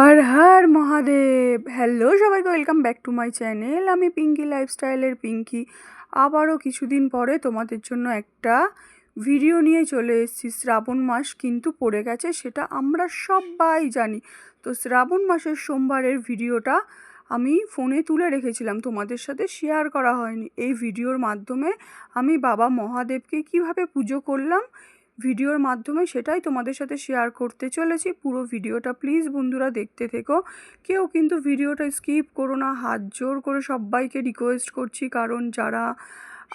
হর Har Mahadev. Hello সবাইকে welcome back to my channel আমি পিঙ্কি লাইফস্টাইলের পিঙ্কি আবারও কিছুদিন পরে তোমাদের জন্য একটা ভিডিও নিয়ে চলে এসেছি। শ্রাবণ মাস কিন্তু পড়ে গেছে, সেটা আমরা সবাই জানি। তো শ্রাবণ মাসের সোমবারের ভিডিওটা আমি ফোনে তুলে রেখেছিলাম। তোমাদের সাথে শেয়ার করা হয়নি। এই ভিডিওর মাধ্যমে আমি বাবা মহাদেবকে কীভাবে পুজো করলাম ভিডিওর মাধ্যমে সেটাই তোমাদের সাথে শেয়ার করতে চলেছি। পুরো ভিডিওটা প্লিজ বন্ধুরা দেখতে থেকো। কেউ কিন্তু ভিডিওটা স্কিপ করো না, হাত জোর করে সবাইকে রিকোয়েস্ট করছি। কারণ যারা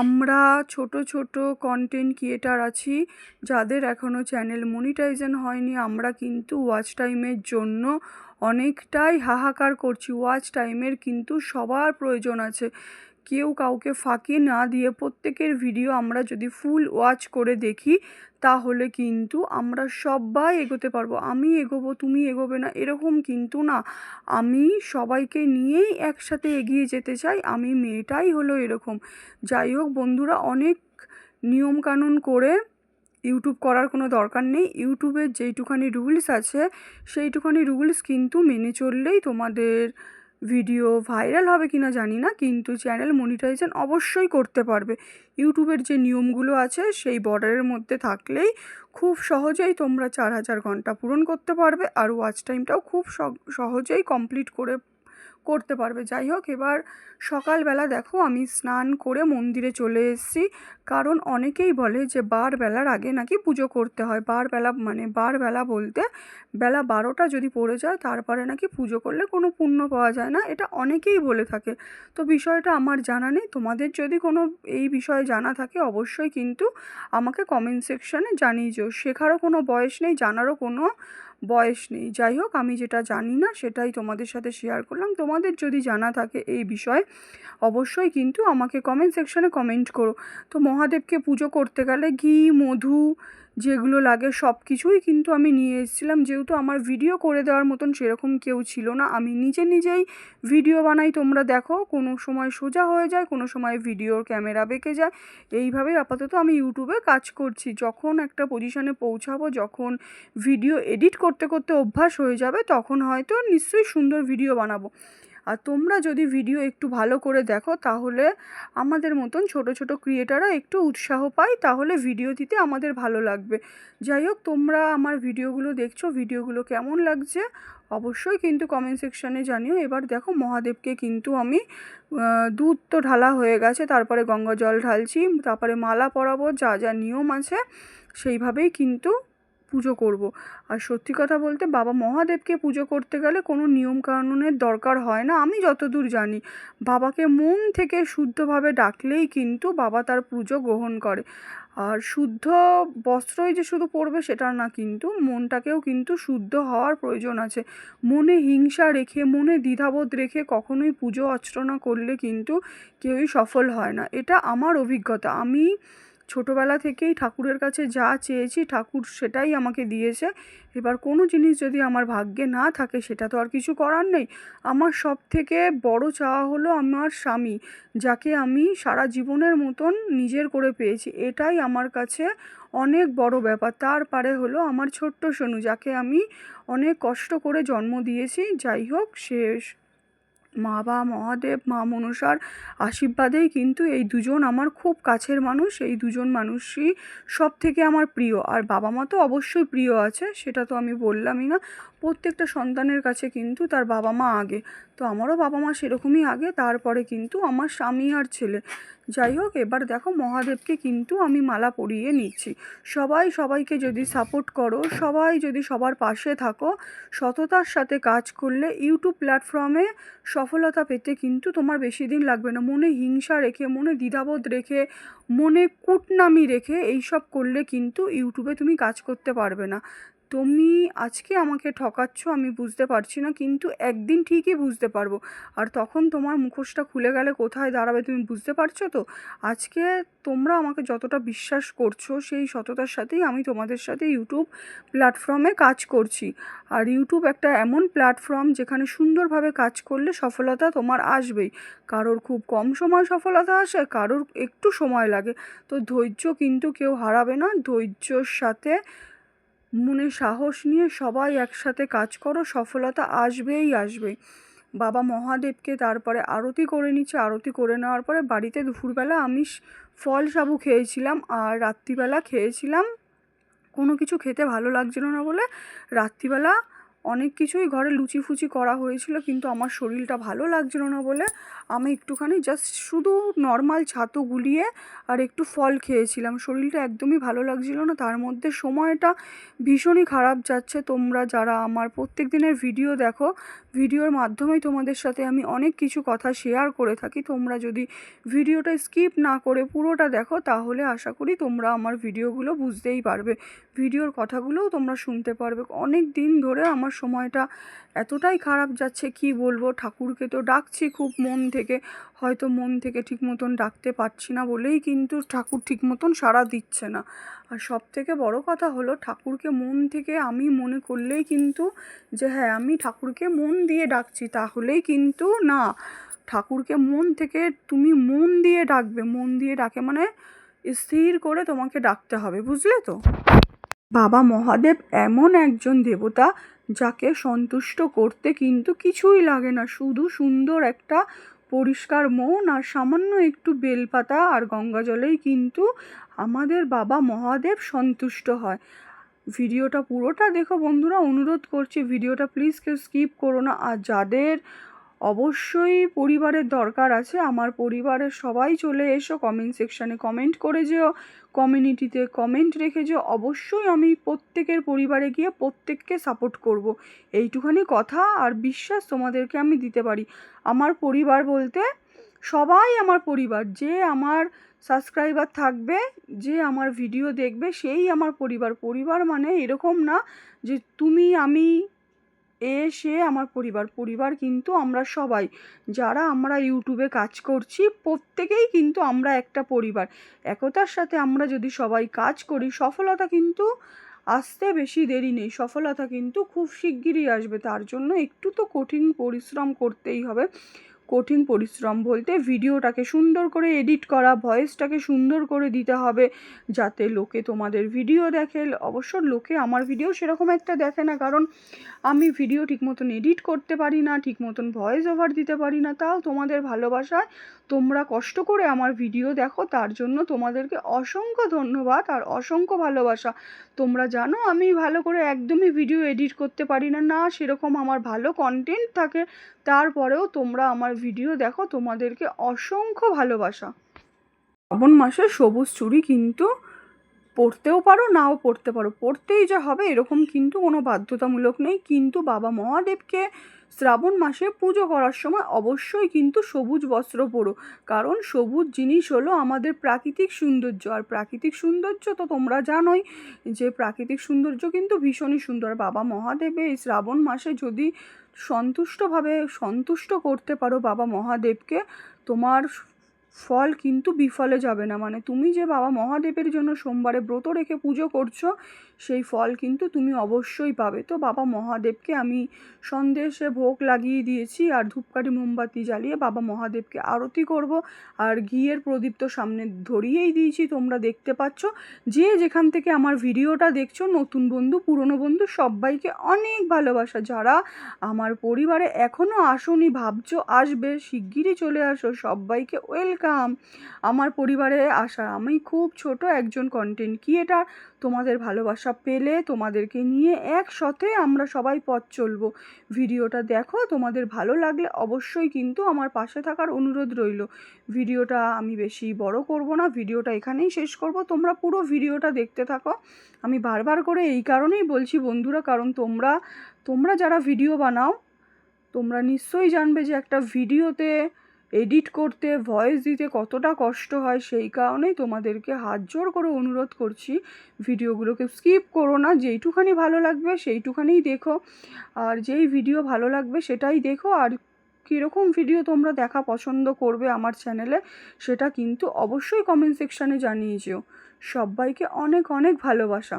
আমরা ছোট ছোট কন্টেন্ট ক্রিয়েটার আছি, যাদের এখনও চ্যানেল মনিটাইজেশন হয়নি, আমরা কিন্তু ওয়াচ টাইমের জন্য অনেকটাই হাহাকার করছি। ওয়াচ টাইমের কিন্তু সবার প্রয়োজন আছে। কেউ কাউকে ফাঁকি না দিয়ে প্রত্যেকের ভিডিও আমরা যদি ফুল ওয়াচ করে দেখি, তাহলে কিন্তু আমরা সবাই এগোতে পারব। আমি এগোবো, তুমি এগোবে না, এরকম কিন্তু না। আমি সবাইকে নিয়েই একসাথে এগিয়ে যেতে চাই, আমি মেয়েটাই হলো এরকম। যাই হোক বন্ধুরা, অনেক নিয়মকানুন করে ইউটিউব করার কোনো দরকার নেই। ইউটিউবের যেইটুখানি রুলস আছে, সেইটুখানি রুলস কিন্তু মেনে চললেই তোমাদের ভিডিও ভাইরাল হবে কিনা জানি না, কিন্তু চ্যানেল মনিটাইজেশন অবশ্যই করতে পারবে। ইউটিউবের যে নিয়মগুলো আছে, সেই বর্ডারের মধ্যে থাকলেই খুব সহজেই তোমরা চার হাজার ঘণ্টা পূরণ করতে পারবে, আর ওয়াচ টাইমটাও খুব সহজেই কমপ্লিট করে করতে পারবে। যাই হোক, এবার সকালবেলা দেখো আমি স্নান করে মন্দিরে চলে এসেছি। কারণ অনেকেই বলে যে বার বেলার আগে নাকি পুজো করতে হয়। বার বেলা মানে বার বেলা বলতে বেলা বারোটা যদি পড়ে যায়, তারপরে নাকি পুজো করলে কোনো পুণ্য পাওয়া যায় না। এটা অনেকেই বলে থাকে। তো বিষয়টা আমার জানা নেই। তোমাদের যদি কোনো এই বিষয়ে জানা থাকে, অবশ্যই কিন্তু আমাকে কমেন্ট সেকশানে জানিয়ে যেও। শেখারও কোনো বয়স নেই, জানারও কোনো বয়স নেই। যাই হোক আমি যেটা জানি না, সেটাই তোমাদের সাথে শেয়ার করলাম। তোমাদের যদি জানা থাকে এই বিষয়ে, অবশ্যই কিন্তু আমাকে কমেন্ট সেকশনে কমেন্ট করো। তো মহাদেবকে পুজো করতে গেলে ঘি, মধু যেগুলো লাগে সব কিছুই কিন্তু আমি নিয়ে এসেছিলাম। যেহেতু আমার ভিডিও করে দেওয়ার মতন সেরকম কেউ ছিল না। আমি নিজে নিজেই ভিডিও বানাই। তোমরা দেখো, কোনো সময় সোজা হয়ে যায়, কোনো সময় ভিডিওর ক্যামেরা বেঁকে যায়। এইভাবেই আপাতত আমি ইউটিউবে কাজ করছি। যখন একটা পজিশনে পৌঁছাবো, যখন ভিডিও এডিট করতে করতে অভ্যাস হয়ে যাবে, তখন হয়তো নিশ্চয়ই সুন্দর ভিডিও বানাবো। আর তোমরা যদি ভিডিও একটু ভালো করে দেখো, তাহলে আমাদের মতন ছোট ছোট ক্রিয়েটাররা একটু উৎসাহ পায়, তাহলে ভিডিও দিতে আমাদের ভালো লাগবে। যাই হোক, তোমরা আমার ভিডিওগুলো দেখছ ভিডিওগুলো কেমন লাগছে অবশ্যই কিন্তু কমেন্ট সেকশানে জানিও। এবার দেখো, মহাদেবকে কিন্তু আমি দুধ তো ঢালা হয়ে গেছে, তারপরে গঙ্গা জল ঢালছি, তারপরে মালা পরাবো, যা যা নিয়ম আছে, সেইভাবেই কিন্তু পুজো করব। আর সত্যি কথা বলতে বাবা মহাদেবকে পুজো করতে গেলে কোনো নিয়ম কানুনের দরকার হয় না, আমি যতদূর জানি। বাবাকে মন থেকে শুদ্ধভাবে ডাকলেই কিন্তু বাবা তার পুজো গ্রহণ করে। আর শুদ্ধ বস্ত্রই যে শুধু পরবে সেটা না কিন্তু মনটাকেও কিন্তু শুদ্ধ হওয়ার প্রয়োজন আছে। মনে হিংসা রেখে, মনে দ্বিধাবোধ রেখে কখনোই পুজো অর্চনা করলে কিন্তু কেউই সফল হয় না। এটা আমার অভিজ্ঞতা। আমি ছোটোবেলা থেকেই ঠাকুরের কাছে যা চেয়েছি ঠাকুর সেটাই আমাকে দিয়েছে। এবার কোনো জিনিস যদি আমার ভাগ্যে না থাকে সেটা তো আর কিছু করার নেই। আমার সব থেকে বড় চাওয়া হলো আমার স্বামী, যাকে আমি সারা জীবনের মতন নিজের করে পেয়েছি। এটাই আমার কাছে অনেক বড় ব্যাপার। তার পারে হলো আমার ছোট্ট সোনু, যাকে আমি অনেক কষ্ট করে জন্ম দিয়েছি। যাই হোক, শেষ। মা বা মহাদেব, মা মনসার আশীর্বাদেই কিন্তু এই দুজন আমার খুব কাছের মানুষ। এই দুজন মানুষই সব থেকে আমার প্রিয়। আর বাবা মা তো অবশ্যই প্রিয় আছে, সেটা তো আমি বললামই না। প্রত্যেকটা সন্তানের কাছে কিন্তু তার বাবা মা আগে। তো আমারও বাবা মা সেরকমই আগে, তারপরে কিন্তু আমার স্বামী আর ছেলে। যাই হোক, এবার দেখো মহাদেবকে কিন্তু আমি মালা পরিয়ে নিচ্ছি। সবাই সবাইকে যদি সাপোর্ট করো, সবাই যদি সবার পাশে থাকো, সততার সাথে কাজ করলে ইউটিউব প্ল্যাটফর্মে সফলতা পেতে কিন্তু তোমার বেশি দিন লাগবে না। মনে হিংসা রেখে, মনে দ্বিধাবোধ রেখে, মনে কুটনামি রেখে এইসব করলে কিন্তু ইউটিউবে তুমি কাজ করতে পারবে না। তুমি আজকে আমাকে ঠকাচ্ছ, আমি বুঝতে পারছি না, কিন্তু একদিন ঠিকই বুঝতে পারব। আর তখন তোমার মুখোশটা খুলে গেলে কোথায় দাঁড়াবে তুমি বুঝতে পারছ তো? আজকে তোমরা আমাকে যতটা বিশ্বাস করছ, সেই সততার সাথেই আমি তোমাদের সাথে ইউটিউব প্ল্যাটফর্মে কাজ করছি। আর ইউটিউব একটা এমন প্ল্যাটফর্ম যেখানে সুন্দরভাবে কাজ করলে সফলতা তোমার আসবেই। কারোর খুব কম সময় সফলতা আসে, কারোর একটু সময় লাগে। তো ধৈর্য কিন্তু কেউ হারাবে না, ধৈর্যর সাথে মনে সাহস নিয়ে সবাই একসাথে কাজ করো, সফলতা আসবেই আসবে। বাবা মহাদেবকে তারপরে আরতি করে নিচ্ছে, আরতি করে নেওয়ার পরে বাড়িতে দুপুরবেলা আমি ফল সাবু খেয়েছিলাম আর রাত্রিবেলা খেয়েছিলাম। কোনো কিছু খেতে ভালো লাগছিল না বলে রাত্রিবেলা অনেক কিছুই ঘরে লুচি ফুচি করা হয়েছিল, কিন্তু আমার শরীরটা ভালো লাগছিল না বলে আমি একটুখানি জাস্ট শুধু নর্মাল ছাতু গুলিয়ে আর একটু ফল খেয়েছিলাম। শরীরটা একদমই ভালো লাগছিল না, তার মধ্যে সময়টা ভীষণই খারাপ যাচ্ছে। তোমরা যারা আমার প্রত্যেক দিনের ভিডিও দেখো ভিডিওর মাধ্যমেই তোমাদের সাথে আমি অনেক কিছু কথা শেয়ার করে থাকি। তোমরা যদি ভিডিওটা স্কিপ না করে পুরোটা দেখো, তাহলে আশা করি তোমরা আমার ভিডিওগুলো বুঝতেই পারবে। ভিডিওর কথাগুলোও তোমরা শুনতে পারবে। অনেক দিন ধরে আমার সময়টা এতটাই খারাপ যাচ্ছে, কি বলব? ঠাকুরকে তো ডাকছি খুব মন থেকে। হয়তো মন থেকে ঠিক মতন ডাকতে পারছি না বলেই কিন্তু ঠাকুর ঠিক মতন সাড়া দিচ্ছে না। আর সব থেকে বড় কথা হলো ঠাকুরকে মন থেকে আমি মনে করলেই কিন্তু যে হ্যাঁ আমি ঠাকুরকে মন দিয়ে ডাকছি, তাহলেই কিন্তু না। ঠাকুরকে মন থেকে তুমি মন দিয়ে ডাকবে, মন দিয়ে ডাকে মানে স্থির করে তোমাকে ডাকতে হবে, বুঝলে তো? বাবা মহাদেব এমন একজন দেবতা যাকে সন্তুষ্ট করতে কিন্তু কিছুই লাগে না। শুধু সুন্দর একটা পরিষ্কার মন আর সামান্য একটু বেলপাতা আর গঙ্গা জলেই কিন্তু আমাদের বাবা মহাদেব সন্তুষ্ট হয়। ভিডিওটা পুরোটা দেখো বন্ধুরা। অনুরোধ করছি ভিডিওটা প্লিজ কেউ স্কিপ করো না। আর যাদের অবশ্যই পরিবারের দরকার আছে। আমার পরিবারের সবাই চলে এসো কমেন্ট সেকশানে কমেন্ট করে যেও কমিউনিটিতে কমেন্ট রেখে যেও। অবশ্যই আমি প্রত্যেকের পরিবারে গিয়ে প্রত্যেককে সাপোর্ট করব। এইটুখানি কথা আর বিশ্বাস তোমাদেরকে আমি দিতে পারি। আমার পরিবার বলতে সবাই আমার পরিবার। যে আমার সাবস্ক্রাইবার থাকবে, যে আমার ভিডিও দেখবে, সেই আমার পরিবার। পরিবার মানে এরকম না যে তুমি, আমি এ সে আমার পরিবার পরিবার কিন্তু আমরা সবাই, যারা আমরা ইউটিউবে কাজ করছি, প্রত্যেকেই কিন্তু আমরা একটা পরিবার। একতার সাথে আমরা যদি সবাই কাজ করি, সফলতা কিন্তু আসতে বেশি দেরি নেই, সফলতা কিন্তু খুব শিগগিরই আসবে। তার জন্য একটু তো কঠিন পরিশ্রম করতেই হবে। কঠিন পরিশ্রম বলতে ভিডিওটাকে সুন্দর করে এডিট করা, ভয়েসটাকে সুন্দর করে দিতে হবে যাতে লোকে তোমাদের ভিডিও দেখে। অবশ্য লোকে আমার ভিডিও সেরকম একটা দেখে না, কারণ আমি ভিডিও ঠিক মতন এডিট করতে পারি না ঠিক মতন ভয়েস ওভার দিতে পারি না। তাও তোমাদের ভালোবাসায় তোমরা কষ্ট করে আমার ভিডিও দেখো, তার জন্য তোমাদেরকে অসংখ্য ধন্যবাদ আর অসংখ্য ভালোবাসা। তোমরা জানো আমি ভালো করে একদমই ভিডিও এডিট করতে পারি না না সেরকম আমার ভালো কন্টেন্ট থাকে, তারপরেও তোমরা আমার ভিডিও দেখো, তোমাদেরকে অসংখ্য ভালোবাসা। শ্রাবণ মাসে সবুজ চুড়ি কিন্তু পড়তেও পারো, নাও পড়তে পারো। পড়তেই যা হবে, এরকম কিন্তু কোনো বাধ্যতামূলক নেই। কিন্তু বাবা মহাদেবকে শ্রাবণ মাসে পুজো করার সময় অবশ্যই কিন্তু সবুজ বস্ত্র পরো। কারণ সবুজ জিনিস হলো আমাদের প্রাকৃতিক সৌন্দর্য। আর প্রাকৃতিক সৌন্দর্য তো তোমরা জানোই যে প্রাকৃতিক সৌন্দর্য কিন্তু ভীষণই সুন্দর। বাবা মহাদেবে এই শ্রাবণ মাসে যদি সন্তুষ্টভাবে, সন্তুষ্ট করতে পারো বাবা মহাদেবকে, তোমার ফল কিন্তু বিফলে যাবে না। মানে তুমি যে বাবা মহাদেবের জন্য সোমবারে ব্রত রেখে পুজো করছ সেই ফল কিন্তু তুমি অবশ্যই পাবে। তো বাবা মহাদেবকে আমি সন্দেশে ভোগ লাগিয়ে দিয়েছি আর ধূপকাঠি, মোমবাতি জ্বালিয়ে বাবা মহাদেবকে আরতি করব আর ঘিয়ের প্রদীপ তো সামনে ধরিয়েই দিয়েছি, তোমরা দেখতে পাচ্ছ। যে যেখান থেকে আমার ভিডিওটা দেখছ, নতুন বন্ধু, পুরনো বন্ধু, সবাইকে অনেক ভালোবাসা। যারা আমার পরিবারে এখনও আসনি, ভাবছ আসবে, শিগগিরই চলে আসো, সবাইকে ওয়েলকাম। আমার পরিবারে আসা, আমি খুব ছোট একজন কন্টেন্ট ক্রিয়েটার তোমাদের ভালোবাসা পেলে তোমাদেরকে নিয়ে একসাথে আমরা সবাই পথ চলবো। ভিডিওটা দেখো, তোমাদের ভালো লাগলে অবশ্যই কিন্তু আমার পাশে থাকার অনুরোধ রইল। ভিডিওটা আমি বেশি বড় করব না, ভিডিওটা এখানেই শেষ করব। তোমরা পুরো ভিডিওটা দেখতে থাকো। আমি বারবার করে এই কারণেই বলছি বন্ধুরা, কারণ তোমরা তোমরা যারা ভিডিও বানাও, তোমরা নিশ্চয়ই জানবে যে একটা ভিডিওতে এডিট করতে ভয়েস দিতে কতটা কষ্ট হয় সেই কারণেই তোমাদেরকে হাত জোর করে অনুরোধ করছি ভিডিওগুলোকে স্কিপ করো না, যেইটুখানি ভালো লাগবে সেইটুখানিই দেখো। আর যেই ভিডিও ভালো লাগবে সেটাই দেখো। আর কীরকম ভিডিও তোমরা দেখা পছন্দ করবে আমার চ্যানেলে সেটা কিন্তু অবশ্যই কমেন্ট সেকশানে জানিয়ে যেও। সবাইকে অনেক অনেক ভালোবাসা।